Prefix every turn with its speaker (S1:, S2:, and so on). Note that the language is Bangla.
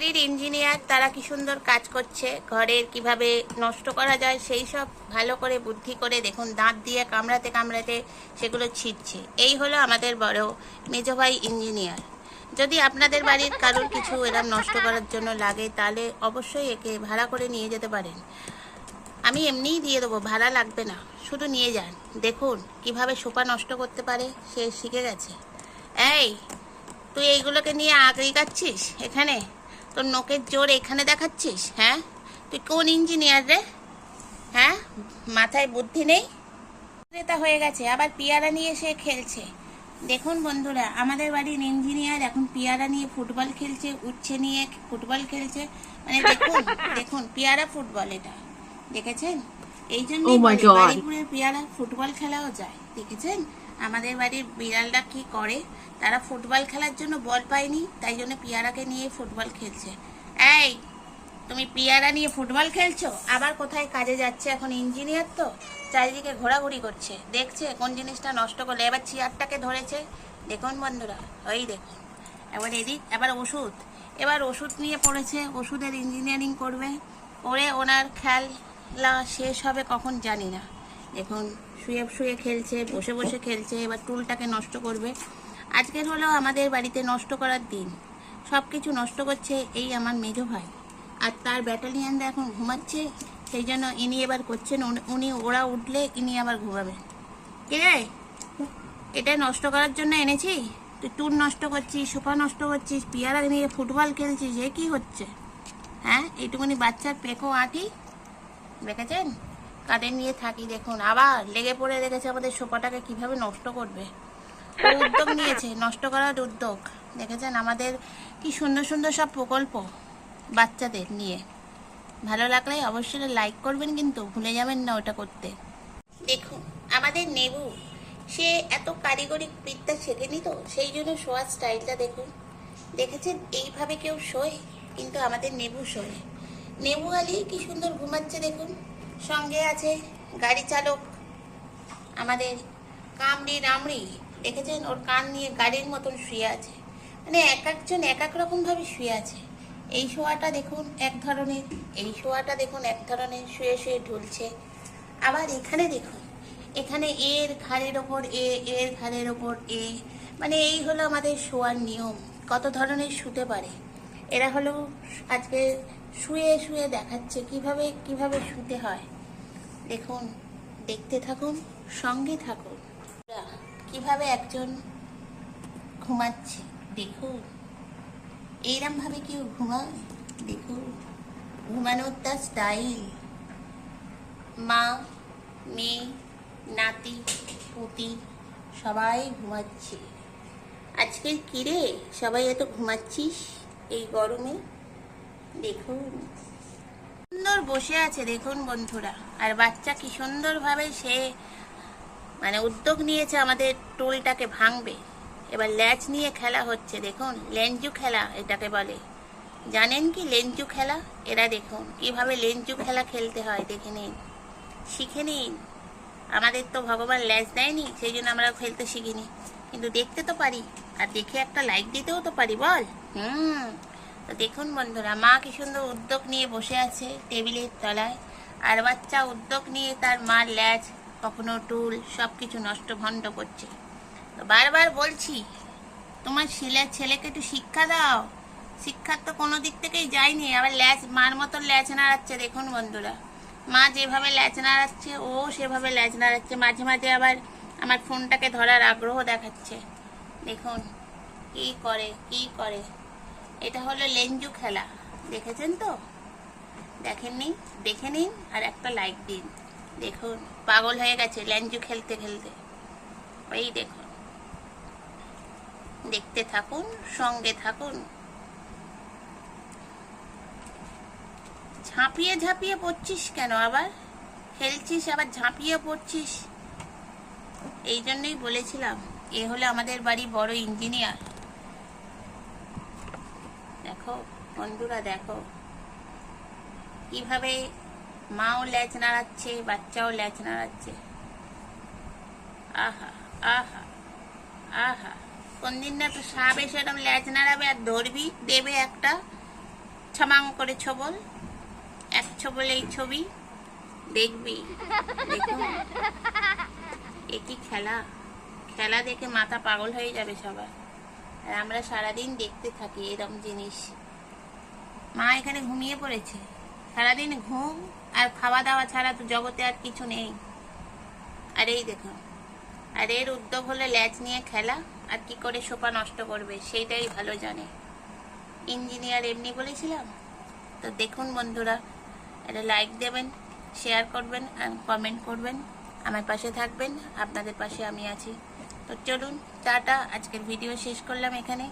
S1: বাড়ির ইঞ্জিনিয়ার তারা কি সুন্দর কাজ করছে, ঘরের কীভাবে নষ্ট করা যায়, সেই সব ভালো করে বুদ্ধি করে দেখুন, দাঁত দিয়ে কামড়াতে কামড়াতে সেগুলো ছিটছে। এই হলো আমাদের বড় মেজো ভাই ইঞ্জিনিয়ার। যদি আপনাদের বাড়ির কারোর কিছু এরম নষ্ট করার জন্য লাগে, তাহলে অবশ্যই একে ভাড়া করে নিয়ে যেতে পারেন। আমি এমনিই দিয়ে দেবো, ভাড়া লাগবে না, শুধু নিয়ে যান। দেখুন কীভাবে সোপা নষ্ট করতে পারে, সে শিখে গেছে। এই, তুই এইগুলোকে নিয়ে আগড়ি কাচ্ছিস এখানে? তোর নোকের জোর এখানে দেখাচ্ছিস হ্যাঁ? তুই কোন ইঞ্জিনিয়ার রে? হ্যাঁ? মাথায় বুদ্ধি নেই? ক্রেতা হয়ে গেছে, আবার পিয়ারা নিয়ে সে খেলছে। দেখুন বন্ধুরা, আমাদের বাড়ির ইঞ্জিনিয়ার এখন পিয়ারা নিয়ে ফুটবল খেলছে, উচ্ছে নিয়ে ফুটবল খেলছে। মানে দেখুন দেখুন, পিয়ারা ফুটবল এটা। দেখেছেন? এই জন্য
S2: Oh.
S1: বাড়িপুরের পিয়ারা ফুটবল খেলাও যায় দেখেছেন? আমাদের বাড়ির বিড়ালরা কি করে? তারা ফুটবল খেলার জন্য বল পায়নি তাই জন্য পিয়ারাকে নিয়ে ফুটবল খেলছে। এই তুমি পিয়ারা নিয়ে ফুটবল খেলছো? আবার কোথায় কাজে যাচ্ছে এখন ইঞ্জিনিয়ার তো? চারিদিকে ঘোরাঘুরি করছে। দেখছে কোন জিনিসটা নষ্ট করলে? এবার চেয়ারটাকে ধরেছে। দেখুন বন্ধুরা ওই দেখুন। এবার এদিক এবার ওষুধ। এবার ওষুধ নিয়ে পড়েছে ওষুধের ইঞ্জিনিয়ারিং করবে। করে ওনার খেলা শেষ হবে কখন জানি না। এখন শুয়ে শুয়ে খেলছে, বসে বসে খেলছে, এবার টুলটাকে নষ্ট করবে। আজকের হলো আমাদের বাড়িতে নষ্ট করার দিন। সব কিছু নষ্ট করছে এই আমার মেজো ভাই। আর তার ব্যাটালিয়ানরা এখন ঘুমাচ্ছে, সেই জন্য ইনি এবার করছেন, উনি- ওরা উঠলে ইনি আবার ঘুমাবে। কে এটা নষ্ট করার জন্য এনেছি? তুই টুর নষ্ট করছিস, সোফা নষ্ট করছিস, পিয়ারা নিয়ে ফুটবল খেলছিস, এ কি হচ্ছে? হ্যাঁ এইটুকুনি বাচ্চার পেকো আঁটি দেখেছেন? কাদের নিয়ে থাকি দেখুন, আবার লেগে পড়ে রেখেছে আমাদের সোফাটাকে কীভাবে নষ্ট করবে। উদ্যোগ নিয়েছে, নষ্ট করার উদ্যোগ। দেখেছেন আমাদের কি সুন্দর সুন্দর সব প্রকল্প বাচ্চাদের নিয়ে। ভালো লাগলে অবশ্যই লাইক করবেন, কিন্তু ভুলে যাবেন না ওটা করতে। দেখুন, আমাদের নেবু, সে এত কারিগরি বিদ্যা শেখেনি তো, সেই জন্য শোয়ার স্টাইলটা দেখুন। দেখেছেন, এইভাবে কেউ শোয়, কিন্তু আমাদের নেবু শোয়। নেবু আলী, কি সুন্দর ঘুমাচ্ছে দেখুন। সঙ্গে আছে গাড়ি চালক, আমাদের কামড়ি রামড়ি দেখেছেন? ওর কান নিয়ে গাড়ির মতন শুয়ে আছে। মানে এক একজন এক এক রকম ভাবে শুয়ে আছে। এই শোয়াটা দেখুন এক ধরনের, এই শোয়াটা দেখুন এক ধরনের, শুয়ে শুয়ে ঢুলছে। আবার এখানে দেখুন, এখানে এর ঘাড়ের ওপর এ, এর ঘাড়ের ওপর এ। মানে এই হলো আমাদের শোয়ার নিয়ম, কত ধরনের শুতে পারে। এরা হলো আজকে শুয়ে শুয়ে দেখাচ্ছে কীভাবে কীভাবে শুতে হয়। দেখুন, দেখতে থাকুন, সঙ্গে থাকুন। কীভাবে একজন ঘুমাচ্ছে, দেখুন। এইরম ভাবে কেউ ঘুমায়, দেখুন। ঘুমানোর তার স্টাইল মা, মেয়ে, নাতি, পুতি, সবাই ঘুমাচ্ছে। আজকের কিরে সবাই এত ঘুমাচ্ছিস এই গরমে? দেখুন। সুন্দর বসে আছে, দেখুন বন্ধুরা। আর বাচ্চা কি সুন্দরভাবে সে মানে উদ্যোগ নিয়েছে আমাদের টোলটাকে ভাঙবে। এবার ল্যাচ নিয়ে খেলা হচ্ছে, দেখুন। লেঞ্জু খেলা এটাকে বলে। জানেন কি লেঞ্জু খেলা? এরা দেখুন, কীভাবে লেঞ্জু খেলা খেলতে হয়, দেখে নিন। শিখে নিন। আমাদের তো ভগবান ল্যাচ দেয়নি, সেই জন্য আমরা খেলতে শিখিনি। কিন্তু দেখতে তো পারি, আর দেখে একটা লাইক দিতেও তো পারি, বল। হুম। দেখুন বন্ধুরা, মা কি সুন্দর উদ্যোগ নিয়ে বসে আছে টেবিলের তলায়। আর বাচ্চা উদ্যোগ নিয়ে তার মার ল্যাচ কখনো টুল সব কিছু নষ্ট ভণ্ড করছে। তো বারবার বলছি, তোমার ছেলে ছেলেকে একটু শিক্ষা দাও। শিক্ষার তো কোনো দিক থেকেই যায়নি, আবার ল্যাচ মার মতন ল্যাচ নাড়াচ্ছে। দেখুন বন্ধুরা, মা যেভাবে ল্যাচ নাড়াচ্ছে, ও সেভাবে ল্যাচ নাড়াচ্ছে। মাঝে মাঝে আবার আমার ফোনটাকে ধরার আগ্রহ দেখাচ্ছে। দেখুন, কি করে কি করে। এটা হলো লেঞ্জু খেলা। দেখেছেন তো? দেখেননি? দেখে নিন আর একটা লাইক দিন। দেখুন, পাগল হয়ে গেছে লেঞ্জু খেলতে খেলতে। ওই দেখুন। দেখতে থাকুন, সঙ্গে থাকুন। ঝাঁপিয়ে ঝাঁপিয়ে পড়ছিস কেন আবার? খেলছিস, আবার ঝাঁপিয়ে পড়ছিস। এই জন্যই বলেছিলাম, এ হলো আমাদের বাড়ি বড় ইঞ্জিনিয়ার দেখো, বন্ধুরা দেখো। কীভাবে মাও ল্যাচ নাড়াচ্ছে, বাচ্চাও ল্যাচ নাড়াচ্ছে। আহা আহা আহা। কোন দিন না তো সাপ এসে এরকম ল্যাচ নাড়াবে আর ধরবি, দেবে একটা ছমাং করে ছবল। এক ছবল এই ছবি, দেখবি। দেখুন এ কি খেলা? খেলা দেখে মাথা পাগল হয়ে যাবে সবার। আর আমরা সারাদিন দেখতে থাকি এরকম জিনিস। মা এখানে ঘুমিয়ে পড়েছে। সারাদিন ঘুম আর খাওয়া দাওয়া ছাড়া তো জগতে আর কিছু নেই। আর এই দেখুন আর এর উদ্যোগ হলে ল্যাচ নিয়ে খেলা আর কি করে সোপা নষ্ট করবে সেইটাই ভালো জানে। ইঞ্জিনিয়ার এমনি বলেছিলাম? তো দেখুন বন্ধুরা এটা লাইক দেবেন শেয়ার করবেন আর কমেন্ট করবেন। আমার পাশে থাকবেন, আপনাদের পাশে আমি আছি। তো চলুন টাটা। আজকের ভিডিও শেষ করলাম এখানে।